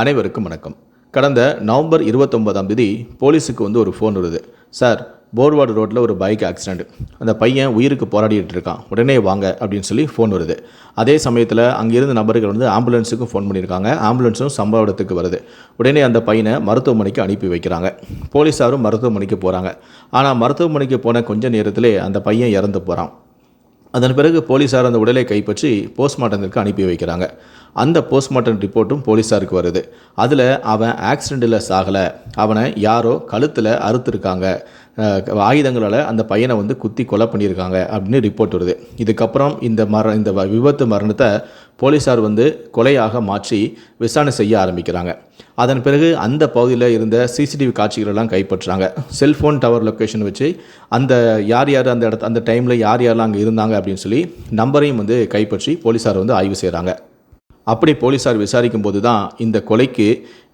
அனைவருக்கும் வணக்கம். கடந்த நவம்பர் இருபத்தொன்பதாம் தேதி போலீஸுக்கு வந்து ஒரு ஃபோன் வருது. சார் போர்வாடு ரோட்டில் ஒரு பைக் ஆக்சிடெண்ட் அந்த பையன் உயிருக்கு போராடிட்டு இருக்கான். உடனே வாங்க அப்படின்னு சொல்லி ஃபோன் வருது. அதே சமயத்தில் அங்கே இருந்த நபர்கள் வந்து ஆம்புலன்ஸுக்கும் ஃபோன் பண்ணியிருக்காங்க. ஆம்புலன்ஸும் சம்பவ இடத்துக்கு வருது. உடனே அந்த பையனை மருத்துவமனைக்கு அனுப்பி வைக்கிறாங்க. போலீஸாரும் மருத்துவமனைக்கு போகிறாங்க ஆனால் மருத்துவமனைக்கு போன கொஞ்ச நேரத்திலே அந்த பையன் இறந்து போகிறான் அதன் பிறகு போலீஸார் அந்த உடலை கைப்பற்றி போஸ்ட்மார்ட்டத்திற்கு அனுப்பி வைக்கிறாங்க. அந்த போஸ்ட்மார்ட்டம் ரிப்போர்ட்டும் போலீஸாருக்கு வருது. அதில் அவன் ஆக்சிடெண்ட்டில் சாகலை. அவனை யாரோ கழுத்தில் அறுத்துருக்காங்க. ஆயுதங்களால் அந்த பையனை வந்து குத்தி கொலை பண்ணியிருக்காங்க அப்படின்னு ரிப்போர்ட் வருது. இதுக்கப்புறம் இந்த மர இந்த வ- விபத்து மரணத்தை போலீஸார் வந்து கொலையாக மாற்றி விசாரணை செய்ய ஆரம்பிக்கிறாங்க. அதன் பிறகு அந்த பகுதியில் இருந்த சிசிடிவி காட்சிகளெல்லாம் கைப்பற்றுறாங்க. செல்ஃபோன் டவர் லொக்கேஷன் வச்சு அந்த யார் யார் அந்த இடத்து அந்த டைமில் யார் யாரெல்லாம் அங்கே இருந்தாங்க அப்படின்னு சொல்லி நம்பரையும் வந்து கைப்பற்றி போலீஸார் வந்து ஆய்வு செய்கிறாங்க அப்படி போலீஸார் விசாரிக்கும் போது தான் இந்த கொலைக்கு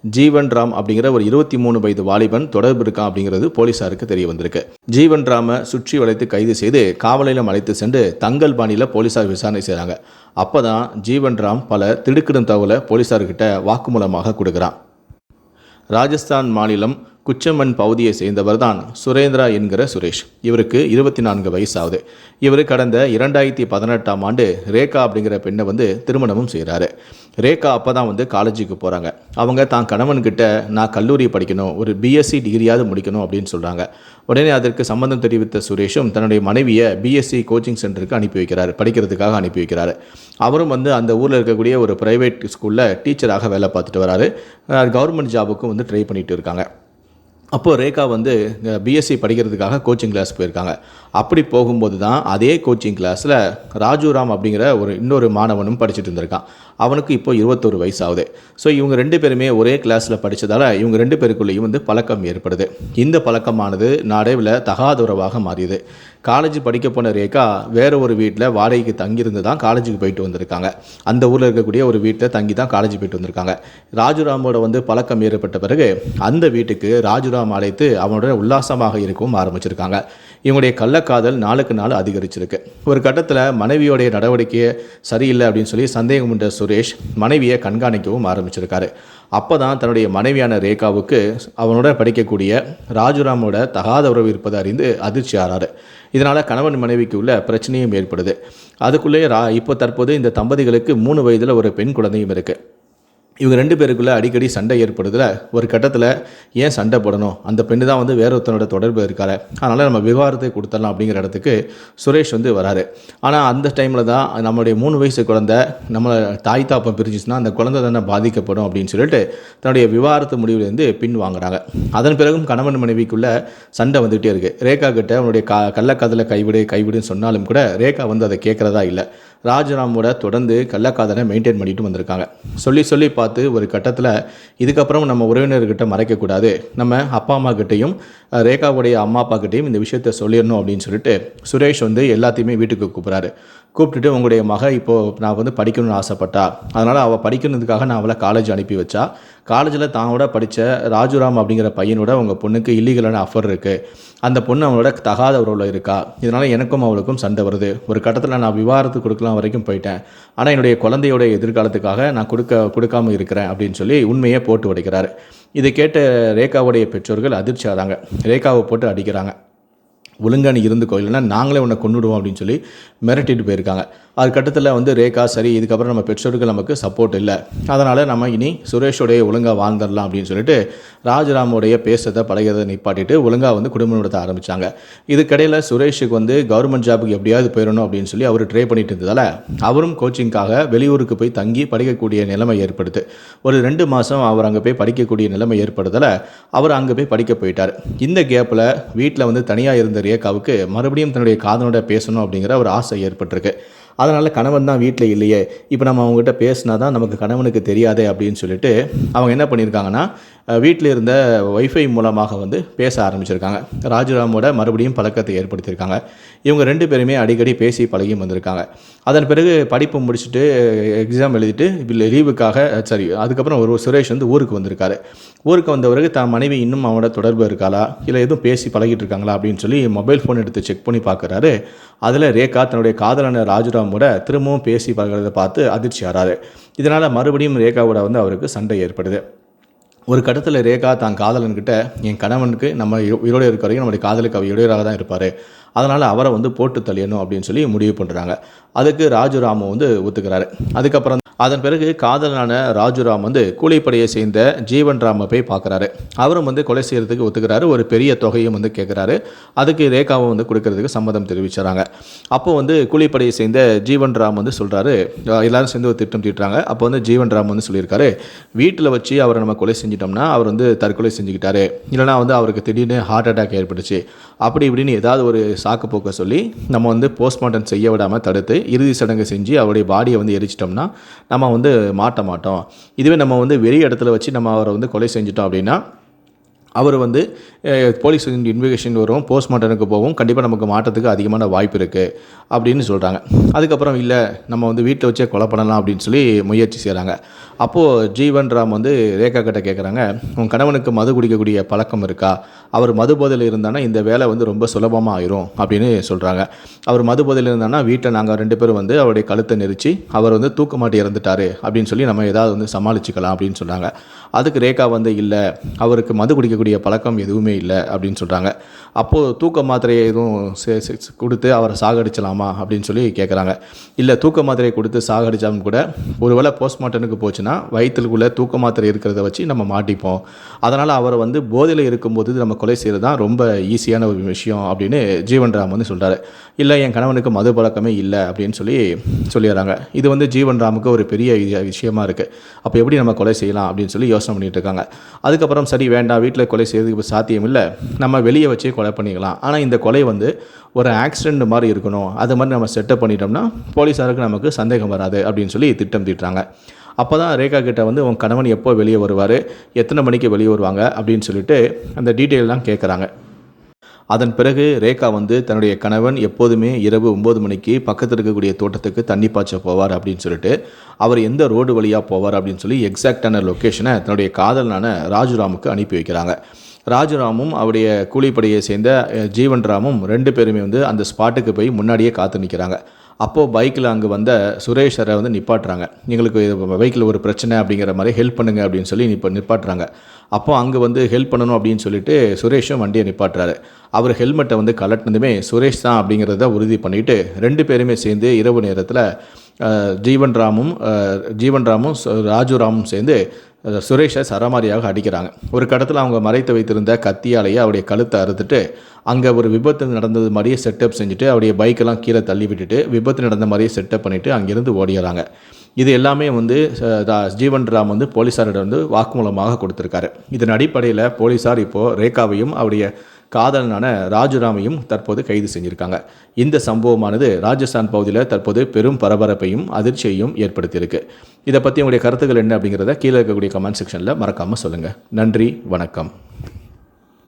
ஜீவன் ராம் அப்படிங்கிற ஒரு இருபத்தி மூணு வயது வாலிபன் தொடர்பு இருக்கான் அப்படிங்கிறது போலீசாருக்கு தெரிய வந்திருக்கு. ஜீவன் ராமை சுற்றி வளைத்து கைது செய்து காவலையில் அழைத்து சென்று தங்கல் பாணியில் போலீசார் விசாரணை செய்கிறாங்க அப்போ தான் ஜீவன் ராம் பல திடுக்கிடும் தகவலை போலீசார்கிட்ட வாக்குமூலமாக கொடுக்குறான். ராஜஸ்தான் மாநிலம் குச்சம்மன் பகுதியை சேர்ந்தவர் தான் சுரேந்திரா என்கிற சுரேஷ். இவருக்கு இருபத்தி நான்கு வயசாகுது இவர் கடந்த இரண்டாயிரத்தி பதினெட்டாம் ஆண்டு ரேகா அப்படிங்கிற பெண்ணை வந்து திருமணமும் செய்கிறாரு ரேகா அப்போ தான் வந்து காலேஜுக்கு போகிறாங்க அவங்க தான் கணவன்கிட்ட நான் கல்லூரி படிக்கணும் ஒரு பிஎஸ்சி டிகிரியாவது முடிக்கணும் அப்படின்னு சொல்கிறாங்க உடனே அதற்கு சம்மந்தம் தெரிவித்த சுரேஷும் தன்னுடைய மனைவியை பிஎஸ்சி கோச்சிங் சென்டருக்கு அனுப்பி வைக்கிறார். படிக்கிறதுக்காக அனுப்பி வைக்கிறார். அவரும் வந்து அந்த ஊரில் இருக்கக்கூடிய ஒரு ப்ரைவேட் ஸ்கூலில் டீச்சராக வேலை பார்த்துட்டு வராரு. கவர்மெண்ட் ஜாபுக்கும் வந்து ட்ரை பண்ணிட்டு இருக்காங்க. அப்போது ரேகா வந்து பிஎஸ்சி படிக்கிறதுக்காக கோச்சிங் கிளாஸ் போயிருக்காங்க. அப்படி போகும்போது தான் அதே கோச்சிங் கிளாஸில் ராஜுராம் அப்படிங்கிற ஒரு இன்னொரு மாணவனும் படிச்சுட்டு இருந்திருக்கான். அவனுக்கு இப்போ இருபத்தொரு வயசு ஆகுது ஸோ இவங்க ரெண்டு பேருமே ஒரே கிளாஸில் படித்ததால் இவங்க ரெண்டு பேருக்குள்ளேயும் வந்து பழக்கம் ஏற்படுது. இந்த பழக்கமானது நடைவில் தகாத உறவாக மாறியது. காலேஜ் படிக்க போன ரேகா வேற ஒரு வீட்டில் வாடகைக்கு தங்கியிருந்து தான் காலேஜுக்கு போயிட்டு வந்திருக்காங்க. அந்த ஊரில் இருக்கக்கூடிய ஒரு வீட்டில் தங்கி தான் காலேஜ் போயிட்டு வந்திருக்காங்க. ராஜுராமோட வந்து பழக்கம் ஏற்பட்ட பிறகு அந்த வீட்டுக்கு ராஜுராம் அழைத்து அவனோட உல்லாசமாக இருக்கவும் ஆரம்பிச்சிருக்காங்க. இவங்களுடைய கள்ளக்காதல் நாளுக்கு நாள் அதிகரிச்சிருக்கு. ஒரு கட்டத்தில் மனைவியோடைய நடவடிக்கையை சரியில்லை அப்படின்னு சொல்லி சந்தேகம் உண்ட சுரேஷ் மனைவியை கண்காணிக்கவும் ஆரம்பிச்சிருக்காரு. அப்போ தான் தன்னுடைய மனைவியான ரேகாவுக்கு அவனோட படிக்கக்கூடிய ராஜுராமோட தகாத உறவு இருப்பதை அறிந்து அதிர்ச்சி ஆறாரு. இதனால் கணவன் மனைவிக்கு உள்ள பிரச்சனையும் ஏற்படுது. அதுக்குள்ளேயே ரா இப்போ தற்போது இந்த தம்பதிகளுக்கு மூணு வயதில் ஒரு பெண் குழந்தையும் இருக்குது இவங்க ரெண்டு பேருக்குள்ளே அடிக்கடி சண்டை ஏற்படுதுல. ஒரு கட்டத்தில் ஏன் சண்டை போடணும்? அந்த பெண்ணு தான் வந்து வேற ஒருத்தனோட தொடர்பு இருக்காரு அதனால் நம்ம விவாதத்தை கொடுத்துடலாம் அப்படிங்கிற இடத்துக்கு சுரேஷ் வந்து வராரு. ஆனால் அந்த டைமில் தான் நம்மளுடைய மூணு வயசு குழந்தை நம்மளை தாய் தாப்பம் பிரிஞ்சிச்சுன்னா அந்த குழந்தை தானே பாதிக்கப்படும் அப்படின்னு சொல்லிட்டு தன்னுடைய விவாகரத்து முடிவுலேருந்து பின் வாங்குறாங்க. அதன் பிறகும் கணவன் மனைவிக்குள்ள சண்டை வந்துகிட்டே இருக்குது ரேகா கிட்ட அவனுடைய க கள்ளக்காதலை கைவிடு கைவிடுன்னு சொன்னாலும் கூட ரேகா வந்து அதை கேட்குறதா இல்லை. ராஜராமோட தொடர்ந்து கள்ளக்காதலை மெயின்டைன் பண்ணிட்டு வந்திருக்காங்க. சொல்லி சொல்லி பார்த்து பார்த்து ஒரு கட்டத்தில் இதுக்கப்புறம் நம்ம உறவினர்கிட்ட மறைக்கக்கூடாது. நம்ம அப்பா அம்மா கிட்டேயும் ரேகாவுடைய அம்மா அப்பா கிட்டேயும் இந்த விஷயத்த சொல்லிடணும் அப்படின்னு சொல்லிட்டு சுரேஷ் வந்து எல்லாத்தையுமே வீட்டுக்கு கூப்பிட்றாரு. கூப்பிட்டுட்டு உங்களுடைய மக இப்போது நான் வந்து படிக்கணும்னு ஆசைப்பட்டா. அதனால் அவள் படிக்கணுன்றதுக்காக நான் அவளை காலேஜ் அனுப்பி வச்சா. காலேஜில் தானோட படித்த ராஜுராம் அப்படிங்கிற பையனோட உங்கள் பொண்ணுக்கு இல்லீகலான அஃபர் இருக்குது அந்த பொண்ணு அவளோட தகாத உறவில் இருக்கா? இதனால் எனக்கும் அவளுக்கும் சண்டை வருது. ஒரு கட்டத்தில் நான் விவாகரத்து கொடுக்கலாம் வரைக்கும் போயிட்டேன். ஆனால் என்னுடைய குழந்தையோட எதிர்காலத்துக்காக நான் கொடுக்க கொடுக்காம இருக்கிறேன் அப்படின்னு சொல்லி உண்மையை போட்டு உடைக்கிறாரு. இதை கேட்ட ரேகாவுடைய பெற்றோர்கள் அதிர்ச்சி ஆகிறாங்க ரேகாவை போட்டு அடிக்கிறாங்க. ஒழுங்கானி இருந்து கோயில்னா நாங்களே உன்னை கொண்டுடுவோம் அப்படின்னு சொல்லி மிரட்டிட்டு போயிருக்காங்க. அது கட்டத்தில் வந்து ரேகா சரி இதுக்கப்புறம் நம்ம பெற்றோர்கள் நமக்கு சப்போர்ட் இல்லை. அதனால் நம்ம இனி சுரேஷோடைய ஒழுங்காக வாழ்ந்துடலாம் அப்படின்னு சொல்லிட்டு ராஜராமோடைய பேசுறதை பழகிறத நிப்பாட்டிட்டு ஒழுங்காக வந்து குடும்பம் நடத்த ஆரம்பித்தாங்க இதுக்கிடையில் சுரேஷுக்கு வந்து கவர்மெண்ட் ஜாபுக்கு எப்படியாவது போயிடணும் அப்படின்னு சொல்லி அவர் ட்ரை பண்ணிட்டு இருந்ததால் அவரும் கோச்சிங்காக வெளியூருக்கு போய் தங்கி படிக்கக்கூடிய நிலைமை ஏற்படுது. ஒரு ரெண்டு மாதம் அவர் அங்கே போய் படிக்கக்கூடிய நிலைமை ஏற்படுதலை அவர் அங்கே போய் படிக்க போயிட்டார். இந்த கேப்பில் வீட்டில் வந்து தனியாக இருந்த ரேகாவுக்கு மறுபடியும் தன்னுடைய காதலோட பேசணும் அப்படிங்கிற ஒரு ஆசை ஏற்பட்டிருக்கு. அதனால் கணவன் தான் வீட்டில் இல்லையே. இப்போ நம்ம அவங்ககிட்ட பேசினா தான் நமக்கு கணவனுக்கு தெரியாதே அப்படின்னு சொல்லிட்டு அவங்க என்ன பண்ணியிருக்காங்கன்னா வீட்டில் இருந்த ஒய்ஃபை மூலமாக வந்து பேச ஆரம்பிச்சிருக்காங்க. ராஜுராமோட மறுபடியும் பழக்கத்தை ஏற்படுத்தியிருக்காங்க. இவங்க ரெண்டு பேருமே அடிக்கடி பேசி பழகியும் வந்திருக்காங்க. அதன் பிறகு படிப்பு முடிச்சுட்டு எக்ஸாம் எழுதிட்டு லீவுக்காக சரி அதுக்கப்புறம் ஒரு சுரேஷ் வந்து ஊருக்கு வந்திருக்காரு. ஊருக்கு வந்த பிறகு தான் மனைவி இன்னும் அவனோட தொடர்பு இருக்காளா? இல்லை எதுவும் பேசி பழகிட்டு இருக்காங்களா? அப்படின்னு சொல்லி மொபைல் ஃபோன் எடுத்து செக் பண்ணி பார்க்குறாரு அதில் ரேகா தன்னுடைய காதலான ராஜுராம் சத்தம் திரும்பவும் பேசி பழகிறத பார்த்து அதிர்ச்சி ஆறாரு இதனால் மறுபடியும் ரேகாவோட வந்து அவருக்கு சண்டை ஏற்படுது. ஒரு கட்டத்தில் ரேகா தான் காதலன்கிட்ட என் கணவனுக்கு நம்ம உயி- உயிரோடு இருக்க வரைக்கும் நம்முடைய காதலுக்கு அவர் இடையூறாக தான் இருப்பார். அதனால் அவரை வந்து போட்டு தள்ளியணும் அப்படின்னு சொல்லி முடிவு பண்ணுறாங்க அதுக்கு ராஜு ராமு வந்து ஒத்துக்கிறாரு. அதுக்கப்புறம் அதன் பிறகு காதலனான ராஜுராம் வந்து கூலிப்படையை சேர்ந்த ஜீவன் ராமை போய் பார்க்குறாரு. அவரும் வந்து கொலை செய்கிறதுக்கு ஒத்துக்கிறாரு. ஒரு பெரிய தொகையும் வந்து கேட்குறாரு. அதுக்கு ரேகாவும் வந்து கொடுக்கறதுக்கு சம்மதம் தெரிவிச்சுறாங்க. அப்போ வந்து கூலிப்படையை சேர்ந்த ஜீவன் ராம் வந்து சொல்கிறாரு எல்லாரும் சேர்ந்து ஒரு திட்டம் தீட்டுறாங்க. அப்போ வந்து ஜீவன் ராம் வந்து சொல்லியிருக்காரு வீட்டில் வச்சு அவரை நம்ம கொலை செஞ்சிட்டோம்னா அவர் வந்து தற்கொலை செஞ்சுக்கிட்டாரு. இல்லைனா வந்து அவருக்கு திடீர்னு ஹார்ட் அட்டாக் ஏற்பட்டுச்சு. அப்படி இப்படின்னு ஏதாவது ஒரு சாக்கு போக்க சொல்லி நம்ம வந்து போஸ்ட்மார்ட்டம் செய்ய விடாமல் தடுத்து இறுதி சடங்கு செஞ்சு அவருடைய பாடியை வந்து எரிச்சிட்டோம்னா நம்ம வந்து மாட்ட மாட்டோம். இதுவே நம்ம வந்து வெளி இடத்துல வச்சு நம்ம அவரை வந்து கொலை செஞ்சிட்டோம் அப்படின்னா அவர் வந்து போலீஸ் இன்வெஸ்டிகேஷன் வரும் போஸ்ட்மார்ட்டனுக்கு போகும் கண்டிப்பாக நமக்கு மாற்றத்துக்கு அதிகமான வாய்ப்பு இருக்குது அப்படின்னு சொல்கிறாங்க அதுக்கப்புறம் இல்லை நம்ம வந்து வீட்டில் வச்சே கொலை பண்ணலாம் அப்படின்னு சொல்லி முயற்சி செய்கிறாங்க அப்போது ஜீவன் ராம் வந்து ரேகா கிட்ட கேட்குறாங்க உன் கணவனுக்கு மது குடிக்கக்கூடிய பழக்கம் இருக்கா? அவர் மது போதையில் இருந்தானா இந்த வேலை வந்து ரொம்ப சுலபமாக ஆயிரும் அப்படின்னு சொல்கிறாங்க அவர் மது போதையில் இருந்தானா வீட்டில் நாங்கள் ரெண்டு பேரும் வந்து அவருடைய கழுத்தை நெரிச்சு அவர் வந்து தூக்க மாட்டி இறந்துட்டாரு அப்படின்னு சொல்லி நம்ம ஏதாவது வந்து சமாளிச்சுக்கலாம் அப்படின்னு சொன்னாங்க அதுக்கு ரேகா வந்து இல்லை அவருக்கு மது குடிக்கக்கூடிய பழக்கம் எதுவுமே இல்லை அப்படின்னு சொல்கிறாங்க அப்போது தூக்க மாத்திரையை எதுவும் கொடுத்து அவரை சாகடிச்சலாமா அப்படின்னு சொல்லி கேட்குறாங்க இல்லை தூக்க மாத்திரையை கொடுத்து சாகடிச்சாலும் கூட ஒருவேளை போஸ்ட்மார்ட்டனுக்கு போச்சுன்னா வயிற்றுக்குள்ளே தூக்க மாத்திரை இருக்கிறத வச்சு நம்ம மாட்டிப்போம். அதனால் அவரை வந்து போதையில் இருக்கும்போது நம்ம கொலை செய்கிறது தான் ரொம்ப ஈஸியான ஒரு விஷயம் அப்படின்னு ஜீவன் ராம் வந்து சொல்கிறாரு இல்லை என் கணவனுக்கு மது பழக்கமே இல்லை அப்படின்னு சொல்லி சொல்லிடுறாங்க. இது வந்து ஜீவன் ராமுக்கு ஒரு பெரிய விஷயமா இருக்குது அப்போ எப்படி நம்ம கொலை செய்யலாம் அப்படின்னு சொல்லி யோசனை பண்ணிட்டு இருக்காங்க. அதுக்கப்புறம் சரி வேண்டாம் வீட்டில் கொலை செய்யறதுக்கு இப்ப சாத்தியம் இல்லை நம்ம வெளியே வச்சே கொலை பண்ணிக்கலாம். ஆனால் இந்த கொலை வந்து ஒரு ஆக்சிடென்ட் மாதிரி இருக்கணும். அது மாதிரி நம்ம செட்டப் பண்ணிட்டோம்னா போலீஸாருக்கு நமக்கு சந்தேகம் வராது அப்படின்னு சொல்லி திட்டம் தீட்டுறாங்க. அப்போ தான் ரேகா கிட்ட வந்து உன் கணவன் எப்போ வெளியே வருவார்? எத்தனை மணிக்கு வெளியே வருவாங்க? அப்படின்னு சொல்லிட்டு அந்த டீட்டெயிலாம் கேட்குறாங்க அதன் பிறகு ரேகா வந்து தன்னுடைய கணவன் எப்போதுமே இரவு ஒம்பது மணிக்கு பக்கத்தில் இருக்கக்கூடிய தோட்டத்துக்கு தண்ணி பாய்ச்ச போவார் அப்படின்னு சொல்லிட்டு அவர் எந்த ரோடு வழியாக போவார் அப்படின்னு சொல்லி எக்ஸாக்டான லொக்கேஷனை தன்னுடைய காதலனான ராஜுராமுக்கு அனுப்பி வைக்கிறாங்க. ராஜுராமும் அவருடைய கூலிப்படையை சேர்ந்த ஜீவன்ராமும் ஜீவன் ராமும் ரெண்டு பேருமே வந்து அந்த ஸ்பாட்டுக்கு போய் முன்னாடியே காத்து நிற்கிறாங்க அப்போது பைக்கில் அங்கே வந்த சுரேஷரை வந்து நிப்பாட்டுறாங்க. எங்களுக்கு பைக்கில் ஒரு பிரச்சனை அப்படிங்கிற மாதிரி ஹெல்ப் பண்ணுங்க அப்படின்னு சொல்லி நிப்ப நிப்பாட்டுறாங்க. அப்போ அங்கே வந்து ஹெல்ப் பண்ணணும் அப்படின்னு சொல்லிட்டு சுரேஷும் வண்டியை நிப்பாட்டுறாரு. அவர் ஹெல்மெட்டை வந்து கலட்டினதுமே சுரேஷ் தான் அப்படிங்கிறத உறுதி பண்ணிட்டு ரெண்டு பேருமே சேர்ந்து இரவு நேரத்தில் ஜீவன் ராமும் ஜீவன் ராமும் ராஜு ராமும் சேர்ந்து சுரேஷை சரமாரியாக அடிக்கிறாங்க. ஒரு கடத்தில் அவங்க மறைத்து வைத்திருந்த கத்தியாலேயே அவருடைய கழுத்தை அறுத்துட்டு அங்கே ஒரு விபத்து நடந்தது மாதிரியே செட்டப் செஞ்சுட்டு அவருடைய பைக்கெல்லாம் கீழே தள்ளி விட்டுட்டு விபத்து நடந்த மாதிரியே செட்டப் பண்ணிவிட்டு அங்கேருந்து ஓடிடுறாங்க. இது எல்லாமே வந்து ரா- ஜீவன் ராம் வந்து போலீஸாரிடம் வந்து வாக்குமூலமாக கொடுத்துருக்காரு. இதன் அடிப்படையில் போலீஸார் இப்போது ரேகாவையும் அவருடைய காதலனான ராஜுராமையும் தற்போது கைது செஞ்சுருக்காங்க. இந்த சம்பவமானது ராஜஸ்தான் பகுதியில் தற்போது பெரும் பரபரப்பையும் அதிர்ச்சியையும் ஏற்படுத்தியிருக்கு. இதை பற்றி உங்களுடைய கருத்துக்கள் என்ன அப்படிங்கிறத கீழே இருக்கக்கூடிய கமெண்ட் செக்ஷனில் மறக்காமல் சொல்லுங்கள் நன்றி வணக்கம்.